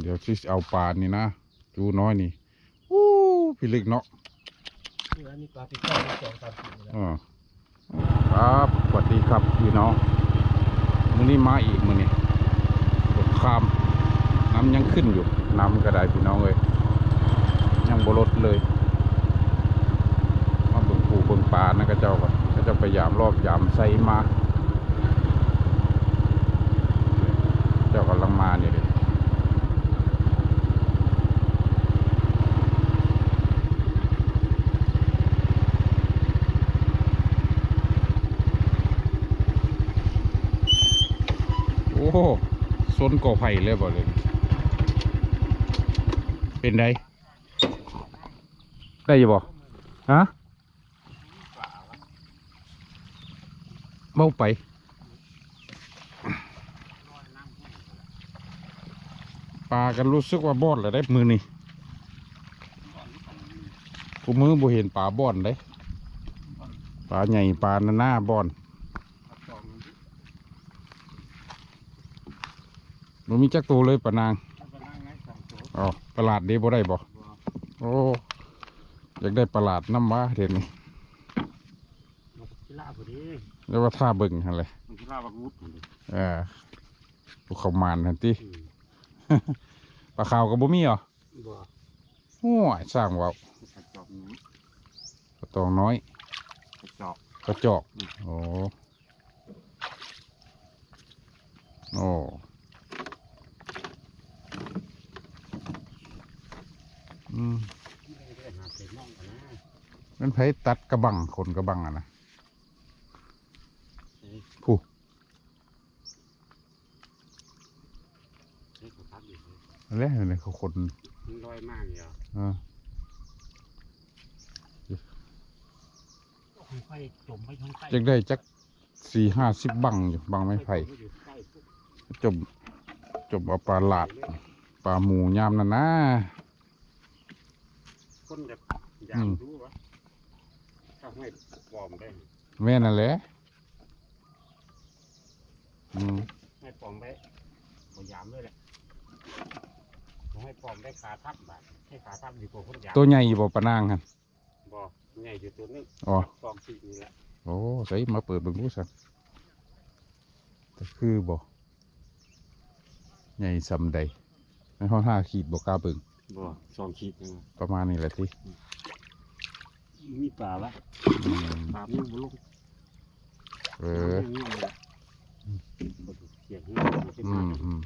เดี๋ยวที่เอาปลานี่นะจูน้อยนี่อู้พี่เล็กเนาะเนื้อมีปลาติดต่อมาสองสามสี่แล้วอ่าครับสวัสดีครับพี่น้องมื้อนี้มาอีกมื้อนี้สงครามน้ำยังขึ้นอยู่ น้ำก็ได้พี่น้องเลยยังบลดเลยมาเบิ่งปูเบิ่งปลานะก็เจ้าก็ก็เจะพยายามรอบยามใส่มา เจ้ากำลังมาเนี่ยเลย โอ้โหซนก่อไผ่เลยบ่เลยเป็นไดได้ยังบ่ฮะเบ้าไปปลากันรู้สึกว่าบอนเลยได้มือนี่กูมือบ่เห็นปลาบอนได้ปลาใหญ่ปลาหน้าบอน มันมีจักตัวเลยปลานางอ๋อประหลาดเดีบ่ได้บ่โอ้อยากได้ประหลาดน้ำมาเดี๋ยวนี้กีฬาพอดีเรียกว่าท่าเบิ่งอะไรมันกีฬาบักวุฒิพอดีเออภูเขามานทันทีปลาขาวกับบ่มีเหรอบ่โอ้ยสร้างเว่าวกระจอกนี้ปลาตองน้อยกระจอกกระจอกโอ้โอ้ มไม่ได้หาเศษน่องกันนะนั่นไผตัดกระบังคนกระบังอะนะผู้เศษของทับอยู่เลยอะไรเนี่ยเขาคนมันลอยมากเลยอะเออค่อยๆจมไปทางใต้จักได้จักสี่ห้าสิบบังอยู่บังไม้ไผ่อยู่ใต้ปุ๊บจมจมเอาปลาหลาดปลาหมูยามนั่นนะ คนแบบยามรู้วะถ้าให้ปลอมได้แม่นั่นแหละอืมให้ปลอมได้พยายามเลยแหละผมให้ปลอมได้ขาทับบาดให้ขาทับดีกว่าคนยามตัวใหญ่อยู่บ่ปลานางฮะบ่ใหญ่อยู่ตัวนึงอ๋อสองสี่นี่แหละโอ้ใส่มาเปิดเบิ่งดูสักแต่คือบ่ใหญ่สำใดในห้องห้าขีดบ่กล้าเบิ่ง บ่สองขีดนึงประมาณนี้แหละที่มีปลาละอืมปลาไม่บุลงเออนี่เลยบ่ถูกเสียงนี่มันเป็นอืมามอืม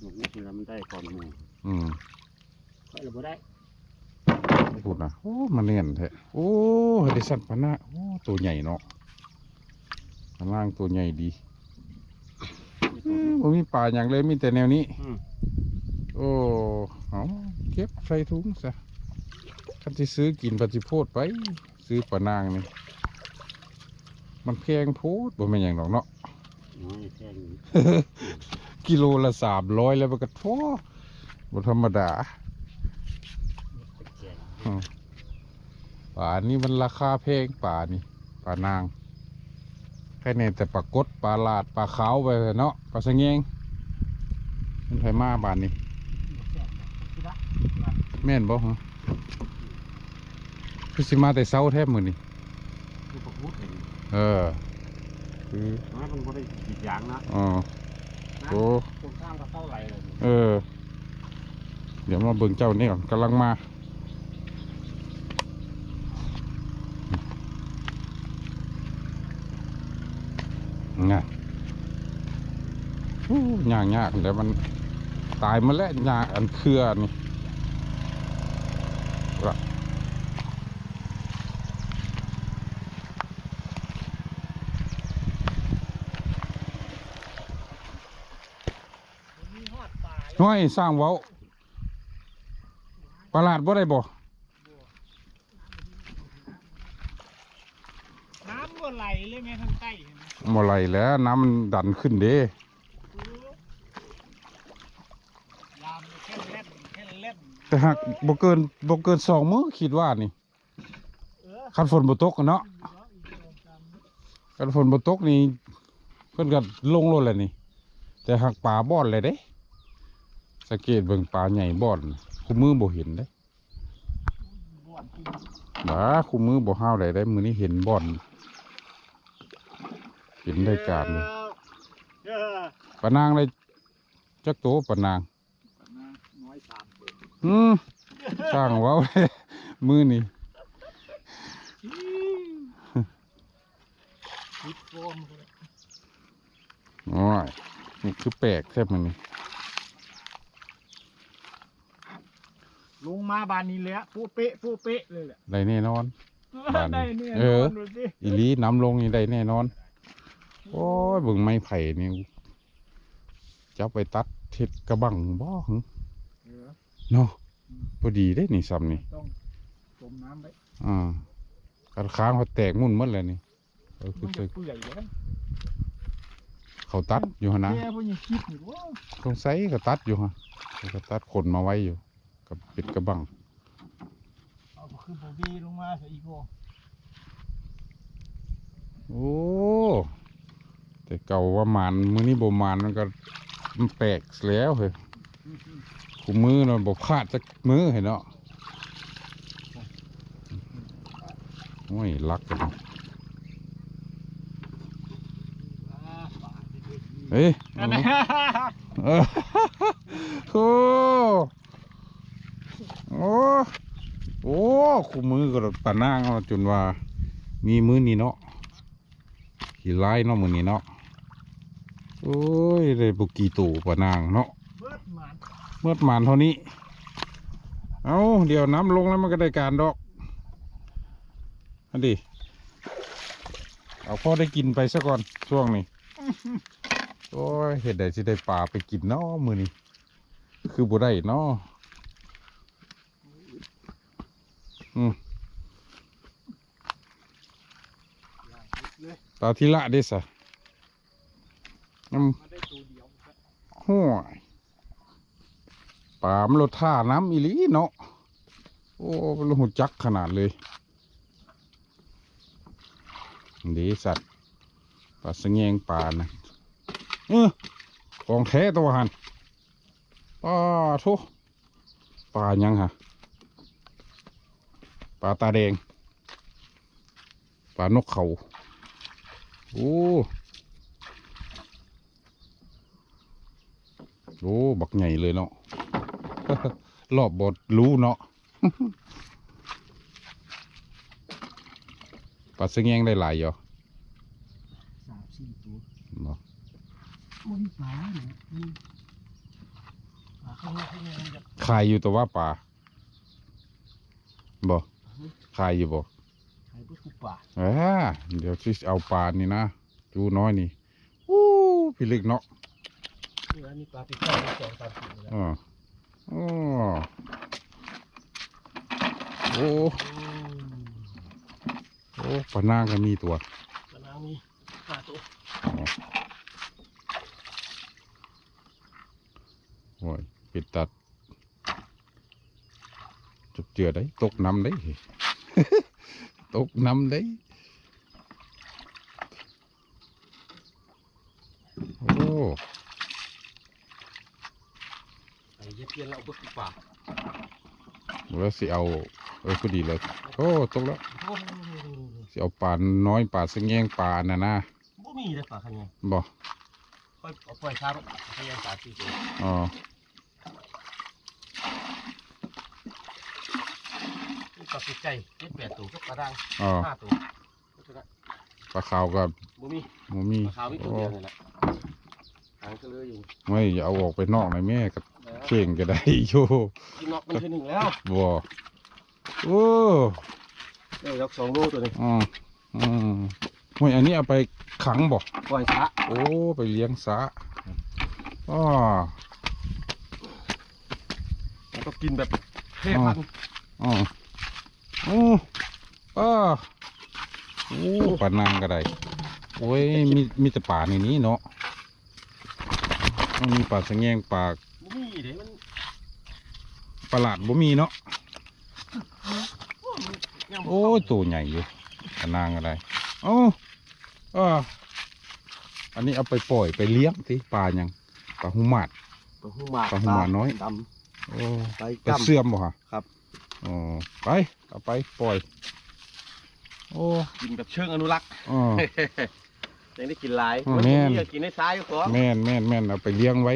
หนุกนี่คือมันได้ก่อนหมูอืมค่อยเราบ่ได้พูดนะโอ้มันเนียนแท้โอ้เฮดสันพะนะโอ้ตัวใหญ่เนาะข้างล่างตัวใหญ่ดีอืมบ่มีปลาอย่างเลยมีแต่แนวนี้อืม โอ้เอาเก็บใส่ถุงซะคันที่ซื้อกินปฏิโพดไปซื้อปลานางนี่มันแพงโพดบ่แม่นอย่างดอกเนาะโอ้ยแค่นี้กิโลละสามร้อยแล้วมันก็ท้อบ่ธรรมดาเป็นแกงอืมป่านี่มันราคาแพงป่านี่ป่านางแค่นี้แต่ปลากดปลาลาดปลาขาวไปเนาะปลาสะเงงมันไผมาบานนี้คิดว่า แม่นบ่ฮะคือสิมาแต่เช้าแทบมื้อนี่คือปกวุ้ดเองเออคือนะมันบ่ได้ขีดยางนะอ๋อนะโอ้ตรงข้างก็เท่าไหร่เลยเออ เดี๋ยวมาเบิ่งเจ้านี่ก่อนกำลังมาไงอู้ยากยากแล้วมันตายมาแล้วยากอันเครือนี่ ละมีฮอดปลาน้อยสร้างเว้าประหลาดบ่ได้บ่น้ำก็ไหลเลยแม่ทางใต้เห็นไหมบ่ไหลแล้ว น้ำมันดันขึ้นเด้ ยามแค่เล่นแค่เล่น แต่หากบ่เกินบ่เกินสองมื้อคิดว่านี่คันฝนบตกเนาะคันฝนบตกนี่เพิ่อนก็ลงโลดแล้วนี่ แต่หากป่าบ่อนเลยเด้ สังเกตเบิ่งปลาใหญ่บ่อนคู่มือบ่เห็นเด้บ้าคู่มือบ่ห้าวได้ได้ มือนี้เห็นบ่อนเห็นได้การเลยปานางได้จักโตปานางามเปิดอืมสร้างเว้ามือนี่คิดโฟมเลยโอ้ยนี่คือแปลกแท้มันนี่ลงมาบานนี้เลยอะปูเป๊ะปูเป๊ะเลยแหละได้แน่นอนบ้านนี้ได้เนี่ยเออนอนดูสิอีหลีน้ำลงนี่ได้แน่นอน โอ้ยเบิ่งไม้ไผ่นี่จะเอาไปตัดเท็ดกระบังบ่หึ เออเนาะพอดีได้นี่ซ้ำนี่ต้องจมน้ำไปอ่าการค้างเขาแตกมุ่นหมดเลยนี่เออคืมัอนจะเปื่อยเลยเขาตัดอยู่หั่นนะแค่พวกยังคิดอยู่ว่าสงสัยก็ตัดอยู่ฮะก็ตัดขนมาไว้อยู่ กับเป็ดกระบัง เอาคือโบบีลงมาใส่อีกโบโอ้ แต่เก่าว่าหมานมือนี้บ่หมานมันก็มันแปลกแล้วเฮ้ย กูมือเนาะบ่พลาดจักมือเห็นเนาะโอ้ยรักกันอ่าปลาที่เด็ดดีเฮ้ยนั่นนะเออโอ้โอ้โอ้คู่มือก็ปานางเอาจนว่า มีมือนี้เนาะขี่ไล่เนาะมือนี้เนาะโอ้ยได้บุกี่ตู่ปานางเนาะ เมื่อมานเท่านี้ เอาเดี๋ยวน้ำลงแล้วมันก็ได้การดอกอันดีเอาพ่อได้กินไปซะก่อนช่วงนี้โอ้ยเห็ดได้สิได้ปลาไปกินเนาะมือนี้คือบ่ได้เนาะอืมเลยปลาทีละเด้สะอืมมาได้ตัวเดียวครับห้วย ปลามนรถท่าน้ำอีหลีเนาะโอ้เป็นหูจักขนาดเลยดีสัตว์ปลาสะแงงปลานะเออของแท้ตัวหันปลาทุปลายังฮะปลาตาแดงปลานกเขาโอ้โอ้บักใหญ่เลยเนาะ รอบบดรู้เนาะปลาสะแงงได้หลายอยู่สามสี่ตัวบ่มันปลาเนี่ยอืมปลาข้างนอกข้างในมันจะขายอยู่แต่ว่าปลาบ่ขายอยู่บ่หายไปทุกปลาเอ้าเดี๋ยวสิเอาปลานี่นะจูน้อยนี่อู้พี่ลึกเนาะเออนี่ปลาปีกไก่สองสามสี่แล้ว อ่าอ๋อโอ้โอ้ปลานางก็มีตัวปลาน้ำมีห้าตัวโอ้ยปิดตัดจุดเจือได้ตกน้ำได้ตกน้ำได้โอ้ ไอ้เย็บเย็นแล้วเอาไปทุกปลาแล้วสิเอาเออพอดีเลยโอ้ตกแล้วโอ้โหสิเอาปลาน้อยปลาสะแงงปลาน่ะนะบ่มีเลยปลาคันนี้บ่ค่อยเอาปล่อยช้าลงพยายามสามสี่ตัวอ๋อนี่ปลาปีกไก่เจ็ดแปดตัวก็ปลาด่างอ๋อห้าตัวปลาขาวกับบ่มีหมูมีปลาขาวมีตัวโอ้เดียวนี่แหละหางก็เลยอยู่ไม่อย่าเอาออกไปนอกหน่อยแม่กับ เข่งก็ได้โยกินนอกมันคือหนึ่งแล้วบ่โอ้ได้ยกสองโลตัวนี้อืมอืมโอ้ยอันนี้เอาไปขังบ่ปล่อยช้าโอ้ไปเลี้ยงสาอ้อแล้วก็กินแบบเทพันธุ์อ๋อโอ้อ้าโอ้ปลานางก็ได้โอ้ยมีมีแต่ป่าในนี้เนาะต้องมีปลาสะแงงปลาบ่มี เด้มันประหลาดบ่มีเนาะยังบ่โอ้ยตัวใหญ่อยู่ปลานางก็ได้โอ้อ้าอันนี้เอาไปปล่อยไปเลี้ยงสิปลายังปลาหุมาดปลาหูหมากปลาหูหมากน้อยดโอ้ำไปปลาจำ เสื่อมบ่ฮะครับ อ๋อไปเอาไปปล่อย โอ้กินแบบเชิงอนุรักษ์อ๋อ ยังได้กินหลายอ๋อวันแม่นี้นก็กินในซ้ายอยู่ก่อนแม่นแม่นแม่นเอาไปเลี้ยงไว้